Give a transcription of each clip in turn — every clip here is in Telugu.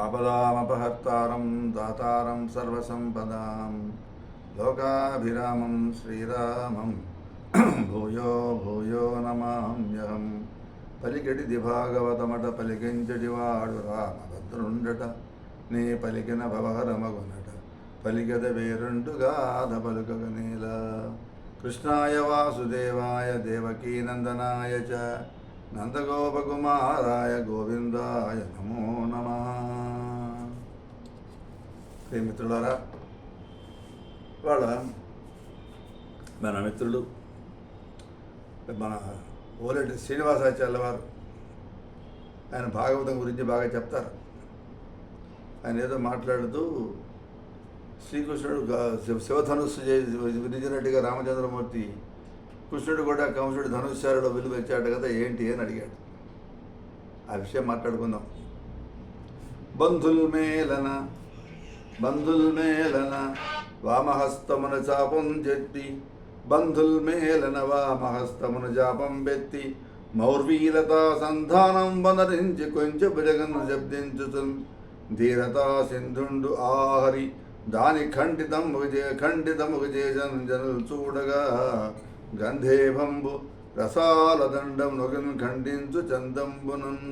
ఆపదామపహర్తారం దాతారం సర్వసంపదాం లోకాభిరామం శ్రీరామం భూయో భూయో నమామ్యహం పలికెడిది భాగవతమట పలికించడివాడు రామభద్రుండట నీ పలికిన భవహరమగునట పలికద వేరుండుగాధ పలుకగ నీల కృష్ణాయ వాసుదేవాయ దేవకీనందనాయ చ నందగోపకుమారాయ గోవిందాయ నమో నమ. మిత్రులారా వాళ్ళ మన మిత్రులు మన ఓలెడ్డి శ్రీనివాసాచార్య వారు ఆయన భాగవతం గురించి బాగా చెప్తారు. ఆయన ఏదో మాట్లాడుతూ శ్రీకృష్ణుడు శివ- శివధనుస్సు విధించినట్టుగా రామచంద్రమూర్తి కృష్ణుడు కూడా కంసుడు ధనుష్యారులో విలువ ఇచ్చాడు కదా ఏంటి అని అడిగాడు. ఆ విషయం మాట్లాడుకుందాం. బంధుల్మేళన బంధుల్మేళన వామహస్తమున చాపం చెట్టి బంధుల్మేళన వామహస్తమున జాపం పెట్టి మౌర్వీలతా సంధానం వనరించి కొంచెం జగన్ను శబ్దించుతు ధీరతా సింధుండు ఆహరి దాని ఖండితం ఖండితం ఖండితముగు చేసన్ జనులు చూడగా గంధేభంబు రసాల దండం నొగను ఖండించు చందంబునన్.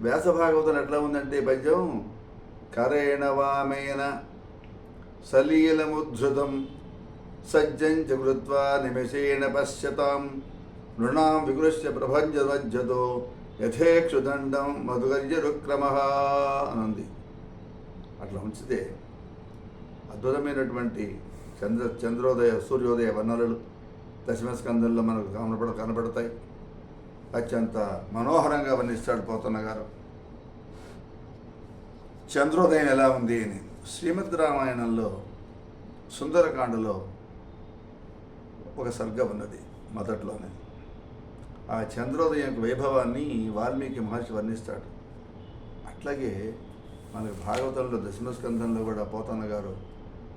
వ్యాసభాగవతం ఎట్లా ఉందంటే పద్యం? కరేణ వామేన సలీలముద్ధృతం సజ్జం చ కృత్వా నిమిషేణ పశ్యతాం. నృణాం వికృష్య ప్రభంజవజ్జతో యథేక్షుదండం మధుగర్యరుక్రమ అనుంది. అట్లా ఉంచితే అద్భుతమైనటువంటి చంద్ర చంద్రోదయ సూర్యోదయ వనరులు దశమస్కందంలో మనకు కనబడ కనబడతాయి అత్యంత మనోహరంగా వర్ణిస్తాడు పోతన్న గారు. చంద్రోదయం ఎలా ఉంది అని శ్రీమద్ రామాయణంలో సుందరకాండలో ఒక సర్గ ఉన్నది మొదట్లోనే. ఆ చంద్రోదయం వైభవాన్ని వాల్మీకి మహర్షి వర్ణిస్తాడు. అట్లాగే మనకు భాగవతంలో దశమస్కంధంలో కూడా పోతన్న గారు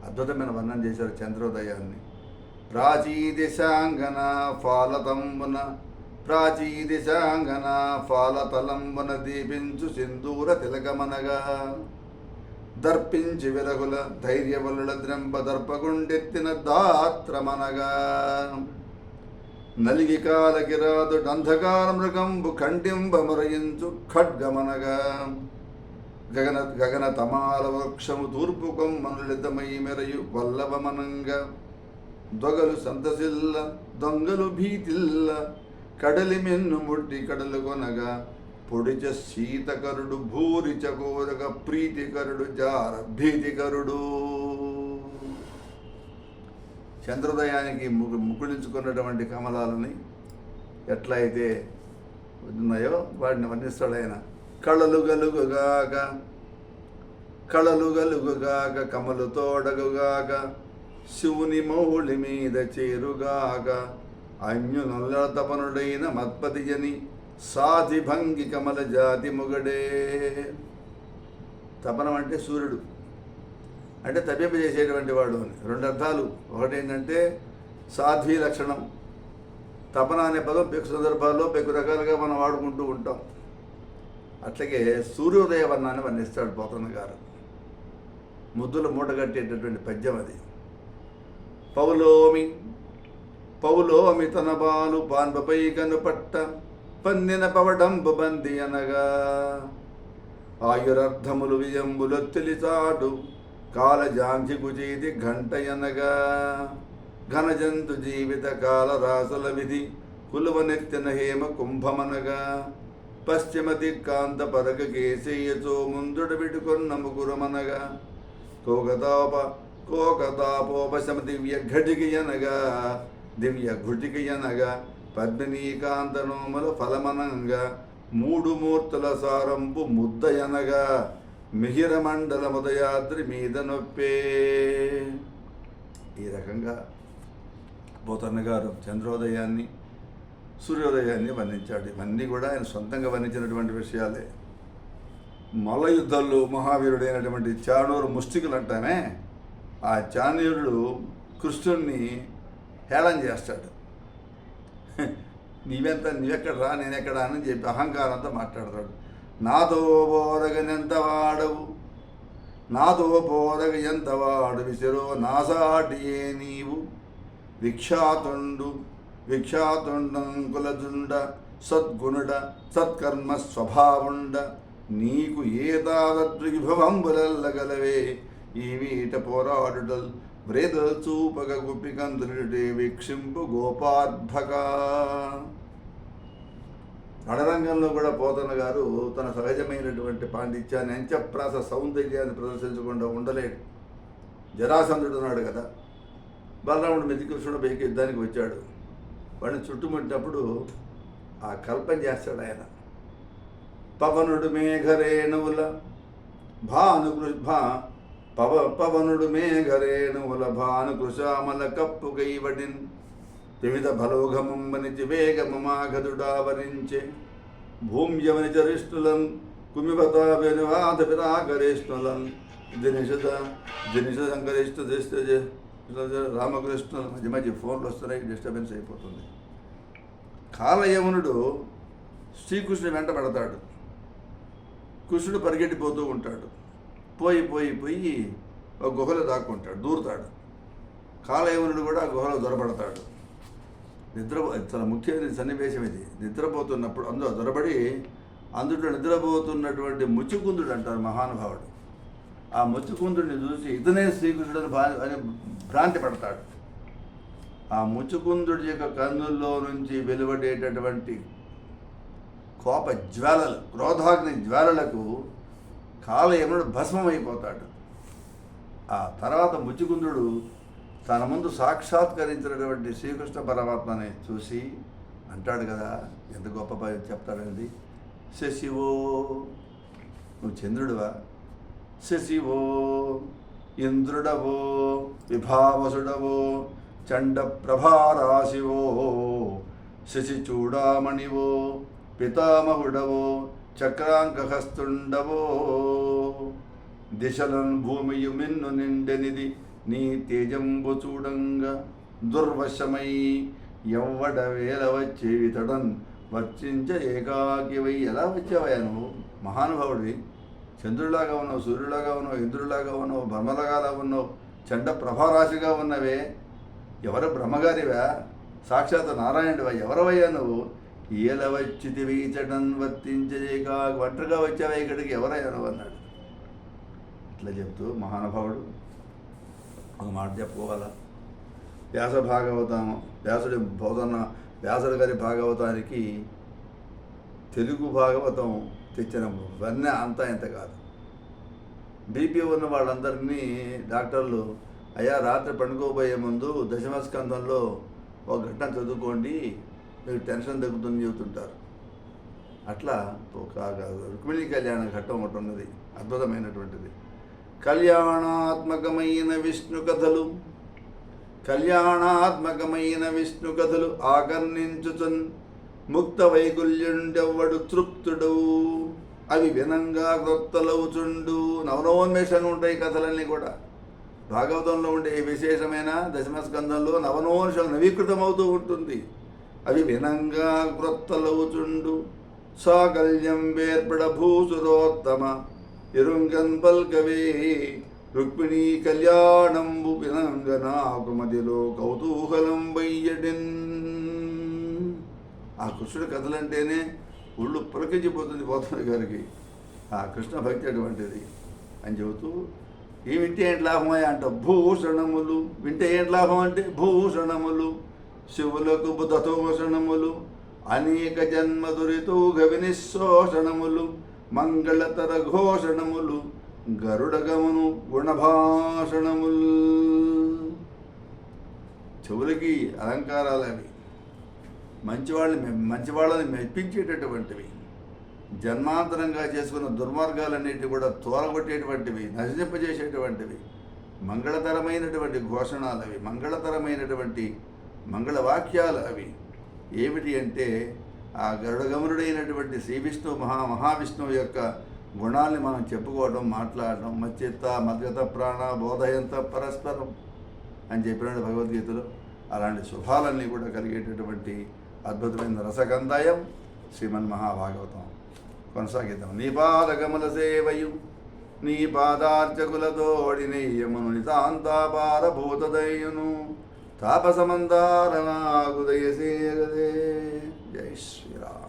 అద్భుతమైన వర్ణన చేశారు చంద్రోదయాన్ని. ప్రాచీ దిశాంగన ఫాలతంబున ప్రాచీ దిశాంగన ఫాలతలంబున దీపించు సింధూర తిలకమనగా. దర్పించి విరగుల ధైర్యవలుల ద్రంప దర్పగుండెత్తిన దాత్రమనగా. నలిగి కాలకిరాదు డంధకార మృగంబు ఖండింబమరయించు ఖడ్గమనగా. గగన గగన తమాల వృక్షము తూర్పుకం మనులితమై మెరయు వల్లభమనంగా. దొగలు సంతసిల్ల దొంగలు భీతిల్ల కడలి మెన్ను ముట్టి కడలు కొనగా. పొడిచ శీతకరుడు భూరి కోరగ ప్రీతికరుడు జార భీతికరుడు. చంద్రోదయానికి ముకు ముకుళించుకున్నటువంటి కమలాలని ఎట్లయితే ఉన్నాయో వాటిని వర్ణిస్తాడు ఆయన. కళలు గలుగుగాక కళలు గలుగుగాక కమలు తోడగుగాక శివుని మౌళి మీద చేరుగాక అన్యునొల్లతపనుడైన మత్పతిజని సాధి భంగి కమల జాతి మొగడే. తపనం అంటే సూర్యుడు. అంటే తప్పింపజేసేటువంటి వాడు అని. రెండు అర్థాలు. ఒకటి ఏంటంటే సాధ్వీ లక్షణం. తపన అనే పదం పెక్కు సందర్భాల్లో పెక్కు రకాలుగా మనం వాడుకుంటూ ఉంటాం. అట్లాగే సూర్యోదయ వర్ణాన్ని వర్ణిస్తాడు పోతన్న గారు. ముద్దుల మూటగట్టేటటువంటి పద్యం అది. పౌలోమి పౌలోమి తన బాలు పాన్పపై కనుపట్ట పందిన పవడంబు బంది అనగా. ఆయురర్థములు విజంబులు తెలిసాడు కాలజాంచి కుచేది ఘంటయనగా ఘనజంతు జీవిత కాల రాసుల విధి కులువనెత్తిన హేమ కుంభమనగా. పశ్చిమ దిక్కాంత పరగ కేసేయచో ముందుడు విడుకొన్న ముగురమనగా. కోకతాప కోకతాపోపశమ దివ్య ఘటికియనగా దివ్య ఘుటికియనగా పద్మినీకాంతనోమల ఫలమనంగా మూడు మూర్తుల సారంపు ముద్దయనగా మిహిర మండల ముదయాద్రి మీద నొప్పే. ఈ రకంగా పోతన్న గారు చంద్రోదయాన్ని సూర్యోదయాన్ని వర్ణించాడు ఇవన్నీ కూడా ఆయన సొంతంగా వర్ణించినటువంటి విషయాలే. మల్ల యుద్ధాల్లో మహావీరుడైనటువంటి చాణూరు ముష్టికులు అంటామే. ఆ చాణూరుడు కృష్ణుణ్ణి హేళన చేస్తాడు. నీవెంత నీవెక్కడ రా నేనెక్కడ అని చెప్పి అహంకారంతో మాట్లాడతాడు. నాతో బోరగనెంత వాడవు నాతో బోరగ ఎంత వాడు విసిరో నాసాటియే నీవు? విఖ్యాతుండు కులజుండ సద్గుణుడ సత్కర్మ స్వభావుండ. నీకు ఏదాదద్విభవంబులల్లగలవే ఈ వీట పోరాడుటల్ వ్రేదల్ చూపక గుప్పికందులుటే వీక్షింపు గోపార్భక రణరంగంలో కూడా పోతన గారు తన సహజమైనటువంటి పాండిత్యాన్ని అంచప్రాస సౌందర్యాన్ని ప్రదర్శించకుండా ఉండలేడు. జరాసంధుడు ఉన్నాడు కదా. బలరాముడు మెతికృష్ణుడు పైకి యుద్ధానికి వచ్చాడు. వాడిని చుట్టుముట్టినప్పుడు ఆ కల్పన చేస్తాడు ఆయన. పవనుడు మేఘరేణువుల భానుకృ భా పవ పవనుడు మేఘరేణువుల భానుకృశామల కప్పు గైవడిన్ వివిధ బలోఘమమ్మనిచి వేగమమాగదుడావరించే. భూమ్యమని చరిష్ణులం కుమివత వెనువాత విరాకరిష్ణులం దినిషద దినిష సంకరిష్ట రామకృష్ణ మధ్య మధ్య ఫోన్లు వస్తున్నాయి డిస్టర్బెన్స్ అయిపోతుంది. కాలయమునుడు శ్రీకృష్ణుడు వెంట పడతాడు. కృష్ణుడు పరిగెట్టిపోతూ ఉంటాడు. పోయి పోయి పోయి ఒక గుహలో దాక్కుంటాడు దూరుతాడు. కాలయమునుడు కూడా ఆ గుహలో దొరబడతాడు నిద్ర చాలా ముఖ్యమైన సన్నివేశం ఇది. నిద్రపోతున్నప్పుడు అందులో దొరబడి అందులో నిద్రపోతున్నటువంటి ముచ్చుకుందుడు అంటారు మహానుభావుడు. ఆ ముచ్చుకుందుడిని చూసి ఇతనే శ్రీకృష్ణుడు అని భా- అని భ్రాంతి పడతాడు. ఆ ముచ్చుకుందుడి యొక్క కన్నుల్లో నుంచి వెలువడేటటువంటి కోప జ్వాలలు క్రోధాగ్ని జ్వాలలకు కాలయముడు భస్మమైపోతాడు. ఆ తర్వాత ముచ్చుకుందుడు తన ముందు సాక్షాత్కరించినటువంటి శ్రీకృష్ణ పరమాత్మని చూసి అంటాడు కదా ఎంత గొప్ప చెప్తాడండి. శశివో నువ్వు చంద్రుడువా? శశివో ఇంద్రుడవో విభావసుడవో చండ ప్రభారాశివో శశి పితామహుడవో చక్రాంకహస్తుండవో దిశలన్ భూమియు మిన్ను నిండెనిది నీ తేజంబు చూడంగా దుర్వశమై. ఎవ్వడ వేల వచ్చేవి తడన్ వర్చించ ఏకాకివై ఎలా వచ్చావయ్యా నువ్వు? మహానుభావుడివి. చంద్రులాగా ఉన్నావు సూర్యులాగా ఉన్నావు ఇంద్రులాగా ఉన్నావు బ్రహ్మలాగా ఉన్నావు చండ ప్రభారాశిగా ఉన్నవే. ఎవరు బ్రహ్మగారివా? సాక్షాత్ నారాయణుడివా? ఎవరవయ్యా నువ్వు? ఈల వచ్చి వీచడం వర్తించజేక ఒంటరిగా వచ్చావా ఇక్కడికి? ఎవరయ్యా నువ్వు అన్నాడు. ఇట్లా చెప్తూ మహానుభావుడు ఒక మాట చెప్పుకోవాలా? వ్యాస భాగవతం వ్యాసుడి బోధన వ్యాసుడి గారి భాగవతానికి తెలుగు భాగవతం తెచ్చిన వన్నె అంతా ఇంత కాదు. బీపీ ఉన్న వాళ్ళందరినీ డాక్టర్లు అయ్యా రాత్రి పండుకోబోయే ముందు దశమస్కంధంలో ఒక ఘట్టం చదువుకోండి. మీకు టెన్షన్ తగ్గుతుందని చెబుతుంటారు. అట్లా ఒక రుక్మిణి కళ్యాణ ఘట్టం ఒకటి ఉన్నది. అద్భుతమైనటువంటిది. కళ్యాణాత్మకమైన విష్ణు కథలు కళ్యాణాత్మకమైన విష్ణు కథలు ఆకర్ణించుచున్ ముక్త వైకుల్యుండెవ్వడు తృప్తుడు అవి వినంగా క్రొత్తలవుచుండు నవనోన్మేషంగా ఉంటాయి కథలన్నీ కూడా. భాగవతంలో ఉండే విశేషమైన దశమస్కంధంలో నవనోన్మేషం నవీకృతమవుతూ ఉంటుంది. అవి వినంగా క్రొత్తలవుచుండు సాకల్యం వేర్పడ భూసురోత్తమ ఇరుంగన్ పల్కవే. రుక్మిణీ కళ్యాణంబు వినంగనాకు మదిలో కౌతూహలం వయ్యడిన్. ఆ కృష్ణుడి కథలంటేనే ఒళ్ళు పులకించిపోతుంది పోతున్న గారికి ఆ కృష్ణ భక్తి అటువంటిది అని చెబుతూ ఈ వింటే ఏంటి లాభమయ్యా? అంట భూషణములు వింటే ఏంటి లాభం అంటే భూషణములు శివులకు బుధతోషణములు అనేక జన్మ దురితూగ వినిశోషణములు మంగళతర ఘోషణములు. గరుడగమను గుణభాషణములు. చెవులకి అలంకారాలు అవి. మంచివాళ్ళని మె- మంచివాళ్ళని మెప్పించేటటువంటివి జన్మాంతరంగా చేసుకున్న దుర్మార్గాలన్నిటి కూడా తోలగొట్టేటువంటివి నశింపజేసేటువంటివి మంగళతరమైనటువంటి ఘోషణాలు అవి మంగళతరమైనటువంటి మంగళ వాక్యాలు అవి. ఏమిటి అంటే ఆ గరుడగమనుడైనటువంటి శ్రీ విష్ణు మహా మహావిష్ణువు యొక్క గుణాల్ని మనం చెప్పుకోవడం మాట్లాడడం మచ్చిత్త మద్గత ప్రాణ బోధయంత పరస్పరం అని చెప్పినాడు భగవద్గీతలో అలాంటి శుభాలన్నీ కూడా కలిగేటటువంటి అద్భుతమైన రసగంధాయం శ్రీమన్ మహాభాగవతం కొనసాగిద్దాం నీ పాదగమల సేవయు నీ పాదార్చకులతోడి నెయ్యమును నితాంతాపారభూతదయ్యును తాపసమందారనాగుదయసేగదే జై శ్రీరామ్